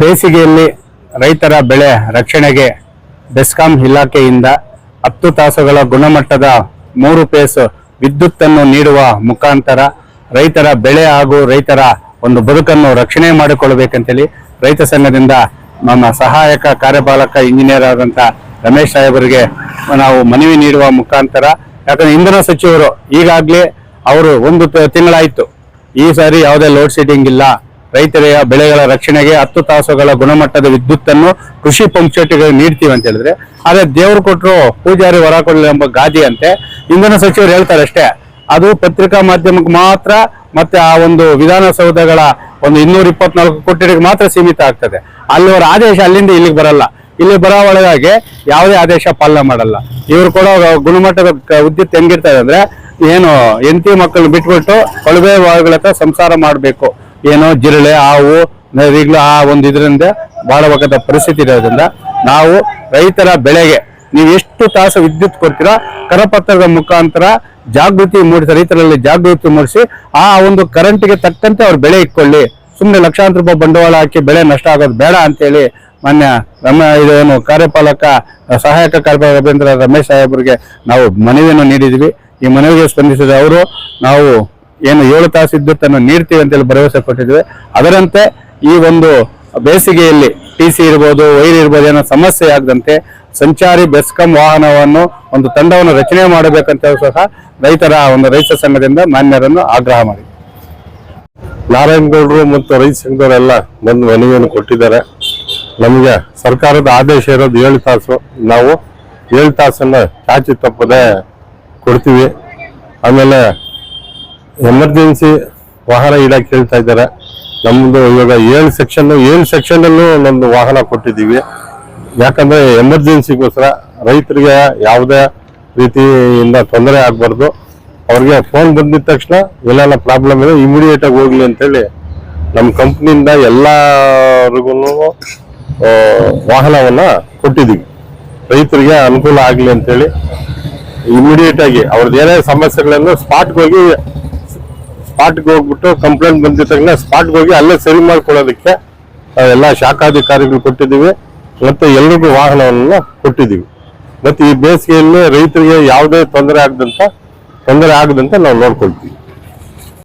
ಬೇಸಿಗೆಯಲ್ಲಿ ರೈತರ ಬೆಳೆ ರಕ್ಷಣೆಗೆ ಬೆಸ್ಕಾಂ ಇಲಾಖೆಯಿಂದ ಹತ್ತು ತಾಸುಗಳ ಗುಣಮಟ್ಟದ ಮೂರು ಪೇಸ್ ವಿದ್ಯುತ್ತನ್ನು ನೀಡುವ ಮುಖಾಂತರ ರೈತರ ಬೆಳೆ ಹಾಗೂ ರೈತರ ಒಂದು ಬದುಕನ್ನು ರಕ್ಷಣೆ ಮಾಡಿಕೊಳ್ಳಬೇಕಂತೇಳಿ ರೈತ ಸಂಘದಿಂದ ನಮ್ಮ ಸಹಾಯಕ ಕಾರ್ಯಪಾಲಕ ಇಂಜಿನಿಯರ್ ಆದಂತ ರಮೇಶ್ ಸಾಹೇಬರಿಗೆ ನಾವು ಮನವಿ ನೀಡುವ ಮುಖಾಂತರ, ಯಾಕಂದ್ರೆ ಇಂಧನ ಸಚಿವರು ಈಗಾಗಲೇ ಅವರು ಒಂದು ತಿಂಗಳಾಯ್ತು. ಈ ಸಾರಿ ಯಾವುದೇ ಲೋಡ್ ಶೆಡ್ಡಿಂಗ್ ಇಲ್ಲ. ರೈತರ ಬೆಳೆಗಳ ರಕ್ಷಣೆಗೆ ಹತ್ತು ತಾಸುಗಳ ಗುಣಮಟ್ಟದ ವಿದ್ಯುತ್ತನ್ನು ಕೃಷಿ ಪಂಪ್ ನೀಡ್ತೀವಿ ಅಂತ ಹೇಳಿದ್ರೆ, ಆದ್ರೆ ದೇವರು ಕೊಟ್ಟರು ಪೂಜಾರಿ ಹೊರ ಕೊಡಲಿ ಎಂಬ ಗಾದಿ ಅಂತೆ ಇಂಧನ ಸಚಿವರು ಹೇಳ್ತಾರೆ ಅಷ್ಟೇ. ಅದು ಪತ್ರಿಕಾ ಮಾಧ್ಯಮಕ್ಕೆ ಮಾತ್ರ ಮತ್ತೆ ಆ ಒಂದು ವಿಧಾನಸೌಧಗಳ ಒಂದು ಇನ್ನೂರ ಇಪ್ಪತ್ನಾಲ್ಕು ಕೋಟಿಗೆ ಮಾತ್ರ ಸೀಮಿತ ಆಗ್ತದೆ. ಅಲ್ಲಿವರ ಆದೇಶ ಅಲ್ಲಿಂದ ಇಲ್ಲಿಗೆ ಬರಲ್ಲ. ಇಲ್ಲಿ ಬರೋ ಒಳಗಾಗಿ ಯಾವುದೇ ಆದೇಶ ಪಾಲನೆ ಮಾಡಲ್ಲ. ಇವರು ಕೊಡೋ ಗುಣಮಟ್ಟದ ವಿದ್ಯುತ್ ಹೆಂಗಿರ್ತದೆ ಅಂದ್ರೆ, ಏನು ಹೆಂಡತಿ ಮಕ್ಕಳನ್ನ ಬಿಟ್ಬಿಟ್ಟು ಕೊಳವೆ ಬಾವಿಗಳ ಸಂಸಾರ ಮಾಡಬೇಕು. ಏನೋ ಜಿರಳೆ, ಹಾವು ನರಿಗಳು ಆ ಒಂದು ಇದರಿಂದ ಬಾಳಬೇಕಾದ ಪರಿಸ್ಥಿತಿ ಇರೋದ್ರಿಂದ ನಾವು ರೈತರ ಬೆಳೆಗೆ ನೀವು ಎಷ್ಟು ತಾಸು ವಿದ್ಯುತ್ ಕೊಡ್ತೀರಾ, ಕರಪತ್ರದ ಮುಖಾಂತರ ಜಾಗೃತಿ ಮೂಡಿಸಿ, ರೈತರಲ್ಲಿ ಜಾಗೃತಿ ಮೂಡಿಸಿ, ಆ ಒಂದು ಕರೆಂಟ್ಗೆ ತಕ್ಕಂತೆ ಅವ್ರು ಬೆಳೆ ಇಟ್ಕೊಳ್ಳಿ. ಸುಮ್ಮನೆ ಲಕ್ಷಾಂತರ ರೂಪಾಯಿ ಬಂಡವಾಳ ಹಾಕಿ ಬೆಳೆ ನಷ್ಟ ಆಗೋದು ಬೇಡ ಅಂತೇಳಿ ಮಾನ್ಯ ರಮ ಇದೇನು ಕಾರ್ಯಪಾಲಕ, ಸಹಾಯಕ ಕಾರ್ಯಪಾಲಕ ರವೀಂದ್ರ ರಮೇಶ್ ಸಾಹೇಬರಿಗೆ ನಾವು ಮನವಿಯನ್ನು ನೀಡಿದ್ವಿ. ಈ ಮನವಿಗೆ ಸ್ಪಂದಿಸಿದ ಅವರು, ನಾವು ಏನು ಏಳು ತಾಸು ವಿದ್ಯುತ್ತನ್ನು ನೀಡ್ತೀವಿ ಅಂತೇಳಿ ಭರವಸೆ ಕೊಟ್ಟಿದ್ವಿ. ಅದರಂತೆ ಈ ಒಂದು ಬೇಸಿಗೆಯಲ್ಲಿ ಟಿ ಸಿ ಇರ್ಬೋದು, ವೈರ್ ಇರ್ಬೋದು, ಏನೋ ಸಮಸ್ಯೆ ಆಗದಂತೆ ಸಂಚಾರಿ ಬೆಸ್ಕಂ ವಾಹನವನ್ನು ಒಂದು ತಂಡವನ್ನು ರಚನೆ ಮಾಡಬೇಕಂತ ಸಹ ರೈತರ ಒಂದು ರೈತ ಸಂಘದಿಂದ ಮಾನ್ಯರನ್ನು ಆಗ್ರಹ ಮಾಡಿ ನಾರಾಯಣಗೌಡರು ಮತ್ತು ರೈತ ಸಂಘದವರೆಲ್ಲ ಬಂದು ಮನವಿಯನ್ನು ಕೊಟ್ಟಿದ್ದಾರೆ. ನಮಗೆ ಸರ್ಕಾರದ ಆದೇಶ ಇರೋದು ಏಳು ತಾಸು. ನಾವು ಏಳು ತಾಸನ್ನು ಚಾಚಿ ತಪ್ಪದೆ ಕೊಡ್ತೀವಿ. ಆಮೇಲೆ ಎಮರ್ಜೆನ್ಸಿ ವಾಹನ ಇಲಾಖೆ ಹೇಳ್ತಾ ಇದ್ದಾರೆ. ನಮ್ದು ಇವಾಗ ಏಳು ಸೆಕ್ಷನ್ ಏಳು ಸೆಕ್ಷನ್ ಅಲ್ಲೂ ನಮ್ದು ವಾಹನ ಕೊಟ್ಟಿದ್ದೀವಿ. ಯಾಕಂದ್ರೆ ಎಮರ್ಜೆನ್ಸಿಗೋಸ್ಕರ ರೈತರಿಗೆ ಯಾವುದೇ ರೀತಿಯಿಂದ ತೊಂದರೆ ಆಗಬಾರ್ದು. ಅವ್ರಿಗೆ ಫೋನ್ ಬಂದಿದ ತಕ್ಷಣ ಎಲ್ಲೆಲ್ಲ ಪ್ರಾಬ್ಲಮ್ ಇದೆ ಇಮಿಡಿಯೇಟ್ ಆಗಿ ಹೋಗ್ಲಿ ಅಂತೇಳಿ ನಮ್ಮ ಕಂಪ್ನಿಯಿಂದ ಎಲ್ಲರಿಗೂ ವಾಹನವನ್ನ ಕೊಟ್ಟಿದ್ದೀವಿ. ರೈತರಿಗೆ ಅನುಕೂಲ ಆಗಲಿ ಅಂತೇಳಿ ಇಮಿಡಿಯೇಟ್ ಆಗಿ ಅವ್ರದ್ದು ಏನೇ ಸಮಸ್ಯೆಗಳನ್ನು ಸ್ಪಾಟ್ಗೆ ಹೋಗಿ ಸ್ಪಾಟ್ಗೆ ಹೋಗ್ಬಿಟ್ಟು ಕಂಪ್ಲೇಂಟ್ ಬಂದಿದ ತಕ್ಷಣ ಸ್ಪಾಟ್ಗೆ ಹೋಗಿ ಅಲ್ಲೇ ಸರಿ ಮಾಡ್ಕೊಳ್ಳೋದಕ್ಕೆ ಎಲ್ಲ ಶಾಖಾಧಿಕಾರಿಗಳು ಕೊಟ್ಟಿದ್ದೀವಿ ಮತ್ತೆ ಎಲ್ರಿಗೂ ವಾಹನವನ್ನ ಕೊಟ್ಟಿದ್ದೀವಿ. ಮತ್ತೆ ಈ ಬೇಸಿಗೆಯಲ್ಲಿ ರೈತರಿಗೆ ಯಾವುದೇ ತೊಂದರೆ ಆಗದಂತ ತೊಂದರೆ ಆಗದಂತೆ ನಾವು ನೋಡ್ಕೊಳ್ತೀವಿ.